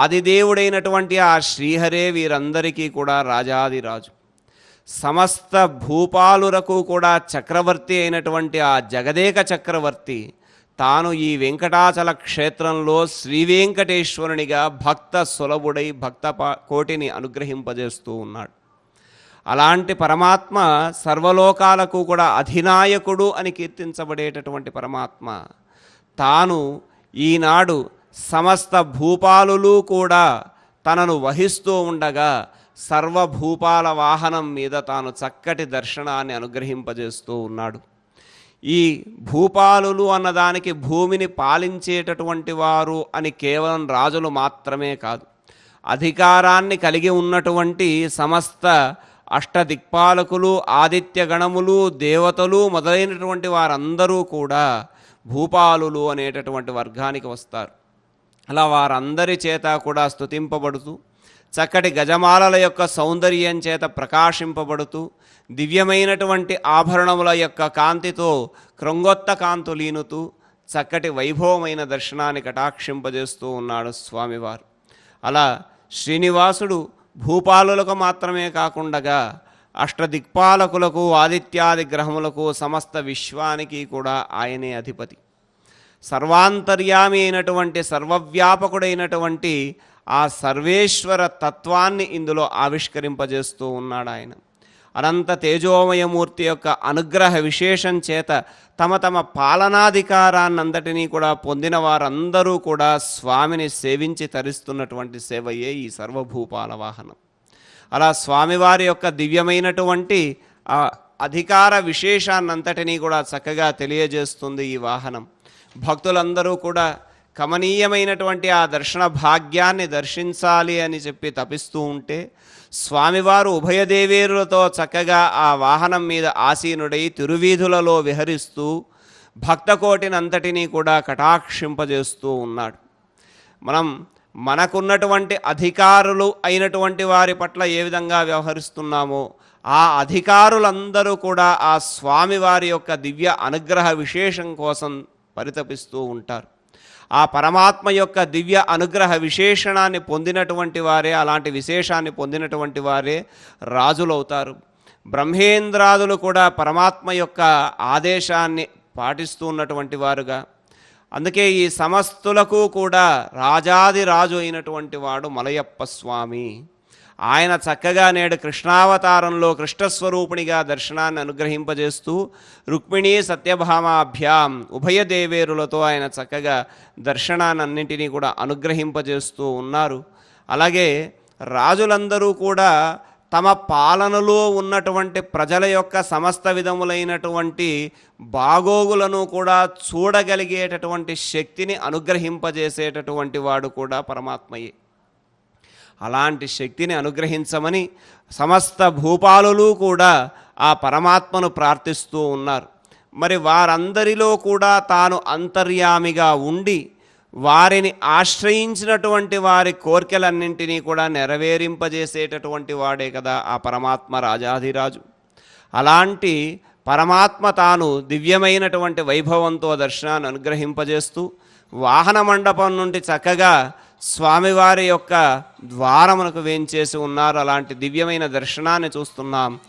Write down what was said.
అది దేవుడైనటువంటి ఆ శ్రీహరే వీరందరికీ కూడా రాజాదిరాజు. సమస్త భూపాలురకు కూడా చక్రవర్తి అయినటువంటి ఆ జగదేక చక్రవర్తి తాను ఈ వెంకటాచల క్షేత్రంలో శ్రీ వెంకటేశ్వరునిగా భక్త సులభుడై భక్త కోటిని అనుగ్రహింపజేస్తూ ఉన్నాడు. అలాంటి పరమాత్మ సర్వలోకాలకు కూడా అధినాయకుడు అని కీర్తించబడేటటువంటి పరమాత్మ తాను ఈనాడు సమస్త భూపాలులు కూడా తనను వహిస్తూ ఉండగా సర్వభూపాల వాహనం మీద తాను చక్కటి దర్శనాన్ని అనుగ్రహింపజేస్తూ ఉన్నాడు. ఈ భూపాలులు అన్నదానికి భూమిని పాలించేటటువంటి వారు అని కేవలం రాజులు మాత్రమే కాదు. అధికారాన్ని కలిగి ఉన్నటువంటి సమస్త అష్టదిక్పాలకులు ఆదిత్య గణములు దేవతలు మొదలైనటువంటి వారందరూ కూడా భూపాలులు అనేటటువంటి వర్గానికి వస్తారు. అలా వారందరి చేత కూడా స్తుతింపబడుతూ చక్కటి గజమాలల యొక్క సౌందర్యం చేత ప్రకాశింపబడుతూ దివ్యమైనటువంటి ఆభరణముల యొక్క కాంతితో క్రొంగొత్త కాంతులీనుతూ చక్కటి వైభవమైన దర్శనాన్ని కటాక్షింపజేస్తూ ఉన్నాడు స్వామివారు. అలా శ్రీనివాసుడు భూపాలులకు మాత్రమే కాకుండా అష్టదిక్పాలకులకు ఆదిత్యాది గ్రహములకు సమస్త విశ్వానికి కూడా ఆయనే అధిపతి. సర్వాంతర్యామి అయినటువంటి సర్వవ్యాపకుడైనటువంటి ఆ సర్వేశ్వర తత్వాన్ని ఇందులో ఆవిష్కరింపజేస్తూ ఉన్నాడు ఆయన. అనంత తేజోమయమూర్తి యొక్క అనుగ్రహ విశేషం చేత తమ తమ పాలనాధికారాన్నంతటినీ కూడా పొందిన వారందరూ కూడా స్వామిని సేవించి తరిస్తున్నటువంటి సేవయే ఈ సర్వభూపాల వాహనం. అలా స్వామివారి యొక్క దివ్యమైనటువంటి ఆ అధికార విశేషాన్నంతటినీ కూడా చక్కగా తెలియజేస్తుంది ఈ వాహనం. భక్తులందరూ కూడా కమనీయమైనటువంటి ఆ దర్శన భాగ్యాన్ని దర్శించాలి అని చెప్పి తపిస్తూ ఉంటే స్వామివారు ఉభయదేవేరులతో చక్కగా ఆ వాహనం మీద ఆసీనుడై తిరువీధులలో విహరిస్తూ భక్తకోటినంతటినీ కూడా కటాక్షింపజేస్తూ ఉన్నాడు. మనం మనకున్నటువంటి అధికారులు అయినటువంటి వారి పట్ల ఏ విధంగా వ్యవహరిస్తున్నామో ఆ అధికారులందరూ కూడా ఆ స్వామివారి యొక్క దివ్య అనుగ్రహ విశేషం కోసం పరితపిస్తూ ఉంటారు. ఆ పరమాత్మ యొక్క దివ్య అనుగ్రహ విశేషణాన్ని పొందినటువంటి వారే అలాంటి విశేషాన్ని పొందినటువంటి వారే రాజులవుతారు. బ్రహ్మేంద్రాదులు కూడా పరమాత్మ యొక్క ఆదేశాన్ని పాటిస్తూ ఉన్నటువంటి వారుగా. అందుకే ఈ సమస్తులకు కూడా రాజాది రాజు అయినటువంటి వాడు మలయప్ప స్వామి. ఆయన చక్కగా నేడు కృష్ణావతారంలో కృష్ణస్వరూపిణిగా దర్శనాన్ని అనుగ్రహింపజేస్తూ రుక్మిణీ సత్యభామాభ్యాం ఉభయ దేవేరులతో ఆయన చక్కగా దర్శనాన్నింటినీ కూడా అనుగ్రహింపజేస్తూ ఉన్నారు. అలాగే రాజులందరూ కూడా తమ పాలనలో ఉన్నటువంటి ప్రజల యొక్క సమస్త విధములైనటువంటి బాగోగులను కూడా చూడగలిగేటటువంటి శక్తిని అనుగ్రహింపజేసేటటువంటి వాడు కూడా పరమాత్మయే. అలాంటి శక్తిని అనుగ్రహించమని సమస్త భూపాలులు కూడా ఆ పరమాత్మను ప్రార్థిస్తూ ఉన్నారు. మరి వారందరిలో కూడా తాను అంతర్యామిగా ఉండి వారిని ఆశ్రయించినటువంటి వారి కోరికలన్నింటినీ కూడా నెరవేరింపజేసేటటువంటి వాడే కదా ఆ పరమాత్మ రాజాధిరాజు. అలాంటి పరమాత్మ తాను దివ్యమైనటువంటి వైభవంతో దర్శనాన్ని అనుగ్రహింపజేస్తూ వాహన మండపం నుండి చక్కగా స్వామివారి యొక్క ద్వారమునకు వేంచేసి ఉన్నారు. అలాంటి దివ్యమైన దర్శనాన్ని చూస్తున్నాం.